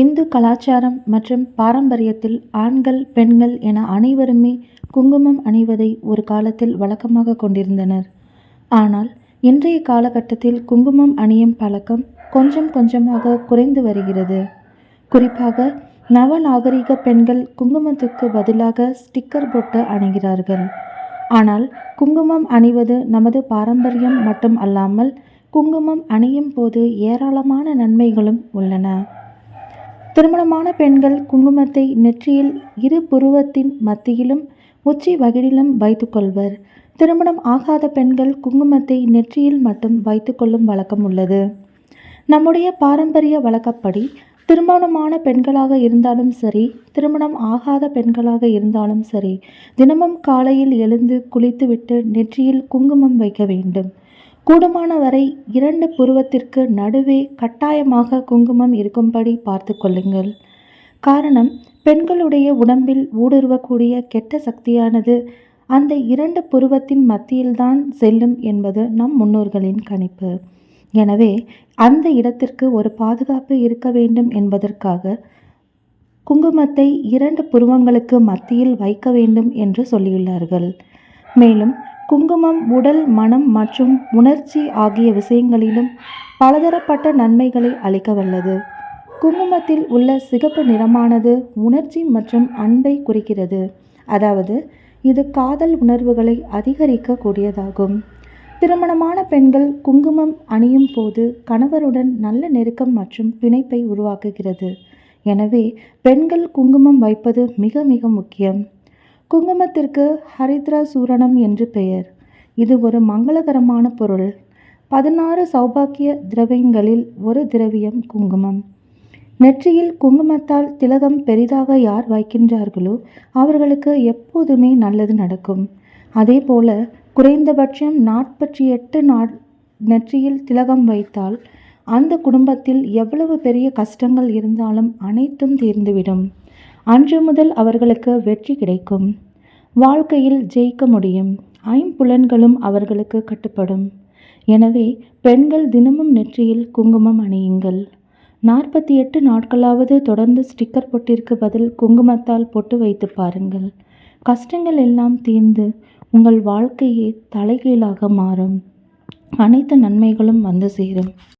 இந்து கலாச்சாரம் மற்றும் பாரம்பரியத்தில் ஆண்கள் பெண்கள் என அனைவருமே குங்குமம் அணிவதை ஒரு காலத்தில் வழக்கமாக கொண்டிருந்தனர். ஆனால் இன்றைய காலகட்டத்தில் குங்குமம் அணியும் பழக்கம் கொஞ்சம் கொஞ்சமாக குறைந்து வருகிறது. குறிப்பாக நவநாகரிக பெண்கள் குங்குமத்துக்கு பதிலாக ஸ்டிக்கர் பொட்டு அணிகிறார்கள். ஆனால் குங்குமம் அணிவது நமது பாரம்பரியம் மட்டும் அல்லாமல் குங்குமம் அணியும் போது ஏராளமான நன்மைகளும் உள்ளன. திருமணமான பெண்கள் குங்குமத்தை நெற்றியில் இரு புருவத்தின் மத்தியிலும் உச்சி வகிடிலும் வைத்துக்கொள்வர் திருமணம் ஆகாத பெண்கள் குங்குமத்தை நெற்றியில் மட்டும் வைத்துக்கொள்ளும் வழக்கம் உள்ளது. நம்முடைய பாரம்பரிய வழக்கப்படி திருமணமான பெண்களாக இருந்தாலும் சரி திருமணம் ஆகாத பெண்களாக இருந்தாலும் சரி தினமும் காலையில் எழுந்து குளித்துவிட்டு நெற்றியில் குங்குமம் வைக்க வேண்டும். கூடுமான வரை இரண்டு புருவத்திற்கு நடுவே கட்டாயமாக குங்குமம் இருக்கும்படி பார்த்து கொள்ளுங்கள். காரணம் பெண்களுடைய உடம்பில் ஊடுருவக்கூடிய கெட்ட சக்தியானது அந்த இரண்டு புருவத்தின் மத்தியில்தான் செல்லும் என்பது நம் முன்னோர்களின் கணிப்பு. எனவே அந்த இடத்திற்கு ஒரு பாதுகாப்பு இருக்க வேண்டும் என்பதற்காக குங்குமத்தை இரண்டு புருவங்களுக்கு மத்தியில் வைக்க வேண்டும் என்று சொல்லியுள்ளார்கள். மேலும் குங்குமம் உடல் மனம் மற்றும் உணர்ச்சி ஆகிய விஷயங்களிலும் பலதரப்பட்ட நன்மைகளை அளிக்க வல்லது. குங்குமத்தில் உள்ள சிகப்பு நிறமானது உணர்ச்சி மற்றும் அன்பை குறிக்கிறது. அதாவது இது காதல் உணர்வுகளை அதிகரிக்கக்கூடியதாகும் திருமணமான பெண்கள் குங்குமம் அணியும் போது கணவருடன் நல்ல நெருக்கம் மற்றும் பிணைப்பை உருவாக்குகிறது. எனவே பெண்கள் குங்குமம் வைப்பது மிக மிக முக்கியம். குங்குமத்திற்கு ஹரித்ரா சூரணம் என்று பெயர். இது ஒரு மங்களகரமான பொருள். பதினாறு சௌபாக்கிய திரவியங்களில் ஒரு திரவியம் குங்குமம். நெற்றியில் குங்குமத்தால் திலகம் பெரிதாக யார் வைக்கின்றார்களோ அவர்களுக்கு எப்போதுமே நல்லது நடக்கும். அதேபோல குறைந்தபட்சம் நாற்பத்தெட்டு நாள் நெற்றியில் திலகம் வைத்தால் அந்த குடும்பத்தில் எவ்வளவு பெரிய கஷ்டங்கள் இருந்தாலும் அனைத்தும் தீர்ந்துவிடும். அன்று முதல் அவர்களுக்கு வெற்றி கிடைக்கும். வாழ்க்கையில் ஜெயிக்க முடியும். ஐம்புலன்களும் அவர்களுக்கு கட்டுப்படும். எனவே பெண்கள் தினமும் நெற்றியில் குங்குமம் அணியுங்கள். நாற்பத்தி எட்டு நாட்களாவது தொடர்ந்து ஸ்டிக்கர் பொட்டிற்கு பதில் குங்குமத்தால் பொட்டு வைத்துப் பாருங்கள். கஷ்டங்கள் எல்லாம் தீர்ந்து உங்கள் வாழ்க்கையே தலைகீழாக மாறும். அனைத்து நன்மைகளும் வந்து சேரும்.